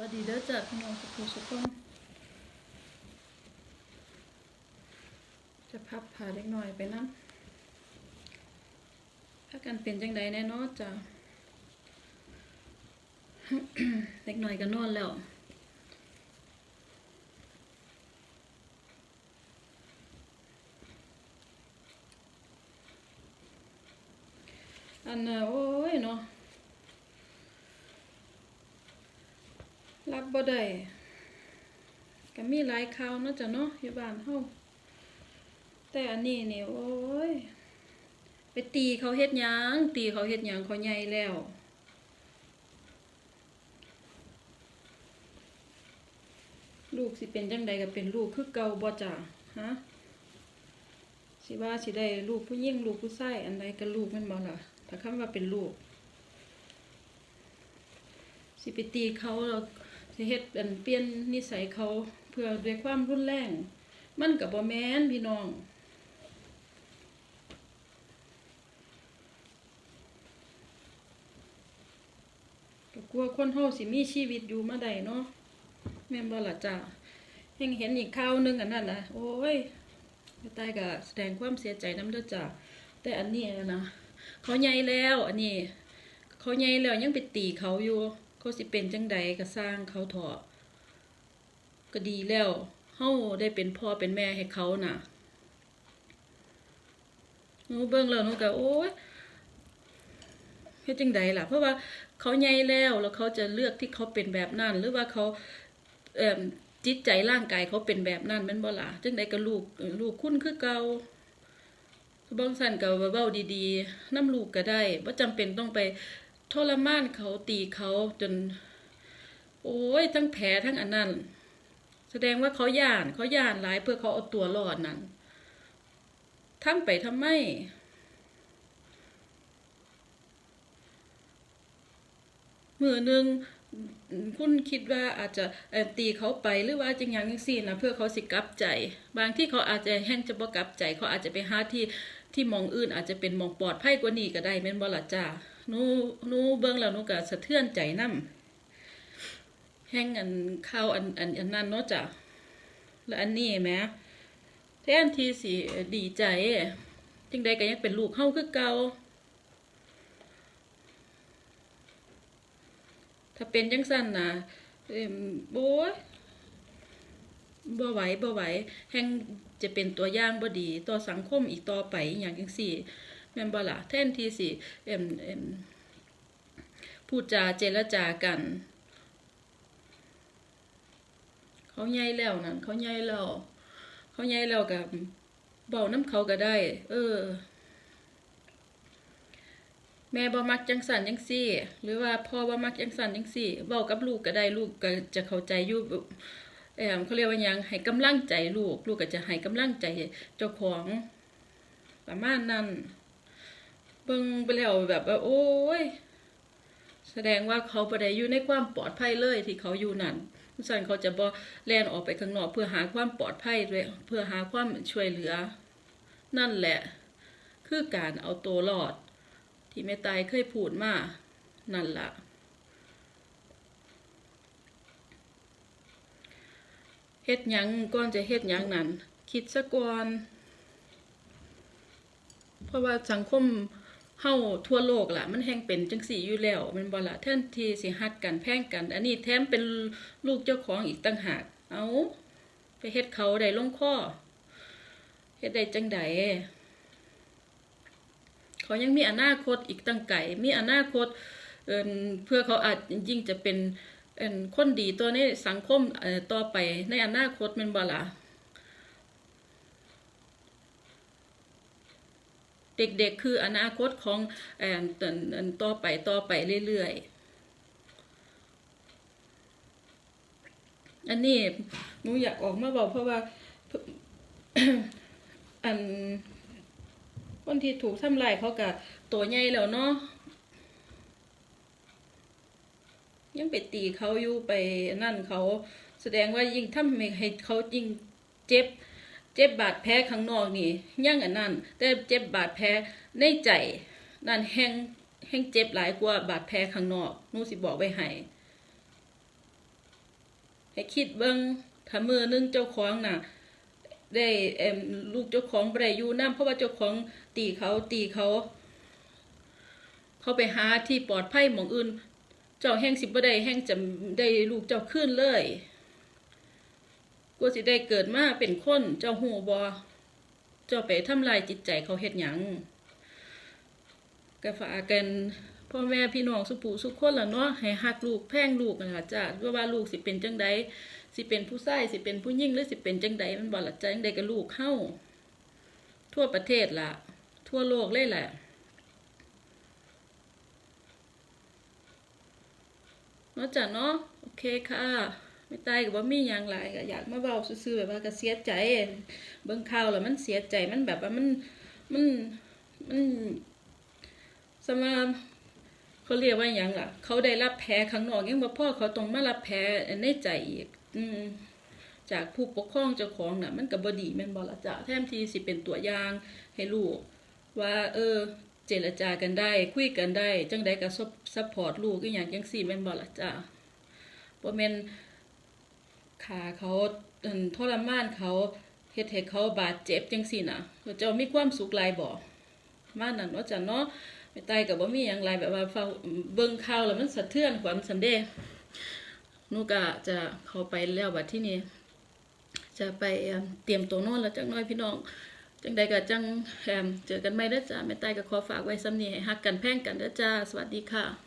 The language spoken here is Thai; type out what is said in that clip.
วัสดีเด้อจ้ะพี่น้องสุขุสุขคนจะพับผ่าเล็กน้อยไปนั่ถ้ากันเป็นจังใดแน่นอนจ้ะเล็กน้อยก็นอนแล้วอันโอ้ยเนาะ รับบ่ได้ก็มีหลายข่าวเนาะจ้ะเนาะอยู่บ้านเฮาแต่อันนี้นี่โอ้ย ไปตีเขาเฮ็ดหยังตีเขาเฮ็ดหยังเขาใหญ่แล้วลูกสิเป็นจังใดก็เป็นลูกคือเก่าบ่จ้ะฮะสิว่าสิได้ลูกผู้หญิงลูกผู้ชายอันใดก็ลูกมันบ่ล่ะถ้าคำว่าเป็นลูก สิไปตีเขาแล้ว สิเฮ็ดอันเปลี่ยนนิสัยเขาเพื่อด้วยความรุนแรง มันก็บบ่แม่นพี่น้องก็กลัวคนเฮาสิมีชีวิตอยู่มาได้เนาะแม่นบ่ล่ะจ้าเห็นเห็นอีกข่าวหนึงอันนั้นนะโอ้ยตายก็แสดงความเสียใจนำเด้อจ้าแต่อันนี้นะเขาใหญ่แล้ว อันนี้ เขาใหญ่แล้วยังไปตีเขาอยู่ เขาสิเป็นจังใดก็สร้างเขาเถอะก็ดีแล้วเฮาได้เป็นพ่อเป็นแม่ให้เขาน่ะหนูเบิ่งแล้วหนูก็โอ๊ยเฮ็ดจังใดล่ะ เพราะว่าเขาใหญ่แล้วแล้วเขาจะเลือกที่เขาเป็นแบบนั้น หรือว่าเขาเอ่อจิตใจร่างกายเขาเป็นแบบนั้นแม่นบ่ล่ะจังใดก็ลูกลูกคุณคือเก่าบางสันก็เว้าดีๆน้ำลูกก็ได้ว่าจำเป็นต้องไป ทรมานเขาตีเขาจน โอ้ยทั้งแผลทั้งอันนั้น แสดงว่าเขาย่านเขาย่านหลายเพื่อเขาเอาตัวรอดนั้นทำไปทำไมมือหนึ่งคุณคิดว่าอาจจะตีเขาไปหรือว่าจังอย่างจังซี่นะเพื่อเขาสิกลับใจ บางที่เขาอาจจะแห้งจะบ่กลับใจ เขาอาจจะไปหาที่ที่มองอื่นอาจจะเป็นมองปลอดภัยกว่านี้ก็ได้แม่นบ่ล่ะจ้า หนูหนูเบิ่งแล้วหนูก็สะเทือนใจนํแห้งอันข่าวอันอันอันนั้นเนาะจ้ะแล้วอันนี้แหมแทนที่สิดีใจจังใดก็ยังเป็นลูกเฮาคือเก่าถ้าเป็นจังสั้นนะเอิ่มโอ้ยบ่ไหวบ่ไหวแห่งจะเป็นตัวอย่างบ่ดีต่อสังคมอีกต่อไปอย่างจังซี่ แม่นบ่ล่ะแทนที่สิเอ็มเอ็มพูดจาเจรจากัน เขาใหญ่แล้วนั่นเขาใหญ่แล้วเขาใหญ่แล้วก็เบาน้ำเขาก็ได้ เออ แม่บ่มักจังสันจังซี่ หรือว่าพ่อบ่มักจังสันจังซี่เว้ากับลูกก็ได้ลูกก็จะเข้าใจอยู่เอ่อเขาเรียกว่ายังให้กำลังใจลูก ลูกก็จะให้กำลังใจเจ้าของประมาณนั้น เบิ่งไปแล้วแบบว่าโอ้ย แสดงว่าเขาบ่ได้อยู่ในความปลอดภัยเลยที่เขาอยู่นั่นสั่นเขาจะบ่แล่นออกไปข้างนอก เพื่อหาความปลอดภัยด้วยเพื่อหาความช่วยเหลือ นั่นแหละ คือการเอาตัวรอด ที่แม่ตายเคยพูดมานั่นละเฮ็ดหยังก่อนจะเฮ็ดหยังนั่นคิดซะก่อนเพราะว่าสังคม เฮาทั่วโลกล่ะ มันแห่งเป็นจังสี่อยู่แล้วมันบ่ล่ะแทนที่สิฮักกันแพ่งกัน อันนี้แถมเป็นลูกเจ้าของอีกต่างหาก เอาไปเฮ็ดเขาได้ลงคอเฮ็ดได้จังใดเขายังมีอนาคตอีกตั้งไก่มีอนาคตเอิ่นเพื่อเขาอาจยิ่งจะเป็นเอิ่นคนดีตัวในสังคมเอ่อต่อไปในอนาคตมันบ่ล่ะ เด็กๆ คืออนาคตของเอ่อเอิ่นเอิ่นต่อไปต่อไปเรื่อยๆ อันนี้หนูอยากออกมาบอกเพราะว่าอันคนที่ถูกทำลายเขาก็ตัวใหญ่แล้วเนาะยังไปตีเขาอยู่ไปนั่นเขาแสดงว่ายิ่งทำให้เขายิ่งเจ็บ เจ็บบาดแผลข้างนอกนี่ยังอันนั้น แต่เจ็บบาดแผลในใจนั่นแห้งแห้งเจ็บหลายกว่าบาดแผลข้างนอกนูสิบอกไว้ให้ให้คิดเบิ่งถ้ามือหนึงเจ้าของน่ะ ได้เอ็มลูกเจ้าของบ่ได้อยู่นํเพราะว่าเจ้าของตีเขาตีเขา เขาไปหาที่ปลอดภัยหมองอื่น เจ้าแห่งสิบ่ได้แห่งจะได้ลูกเจ้าคืนเลย กว่าสิได้เกิดมาเป็นคนเจ้าหูบ่เจ้าไปทำลายจิตใจเขาเฮ็ดหยังก็ฝากันพ่อแม่พี่น้องสุผู้สุกคนละเนาะให้ฮักลูกแพ่งลูกนั่นล่ะจ้ะว่าว่าลูกสิเป็นจังใดสิเป็นผู้ชายสิเป็นผู้หญิงหรือสิเป็นจังใดมันบ่ล่ะจ้ะจังใดก็ลูกเฮาทั่วประเทศละทั่วโลกเลยแหละเนาะจ้ะเนาะโอเคค่ะ ไม่ตายกับว่ามีหยังหลายก็อยากมาเว้าซื่อๆแบบว่าก็เสียใจ เบิ่งข่าวแล้วมันเสียใจมันแบบว่ามันมันมันสมาเขาเรียกว่าหยังล่ะ เขาได้รับแผลข้างนอกยังบ่พ่อเขาต้องมารับแผลในใจอีก อืมจากผู้ปกครองเจ้าของน่ะ มันก็บ่ดีแม่นบ่ล่ะจ้ะแทนที่สิเป็นตัวอย่างให้ลูก ว่า เออ เจรจากันได้ คุยกันได้ จังใดก็ซัพพอร์ตลูกอีหยังจังซี่แม่นบ่ล่ะจ้าบ่แม่น ขาเขาทรมานเขาเฮ็ดให้เขาบาดเจ็บจังซี่น่ะเจ้ามีความสุขหลายบ่มานั่นว่าจ้ะเนาะไม่ตายก็บ่มีหยังหลายแบบว่าเฝ้าเบิ่งข่าวแล้วมันสะเทือนขวัญสันเด้หนูก็จะเข้าไปแล้วบัดที่นี้จะไปเตรียมตัวนอนแล้วจังน้อยพี่น้อง จังใดก็จังแฮมเจอกันใหม่เด้จ้าแม่ใต้ก็ขอฝากไว้ซ้ำนี้ให้ฮักกันแพ่งกันเด้อจ้า สวัสดีค่ะ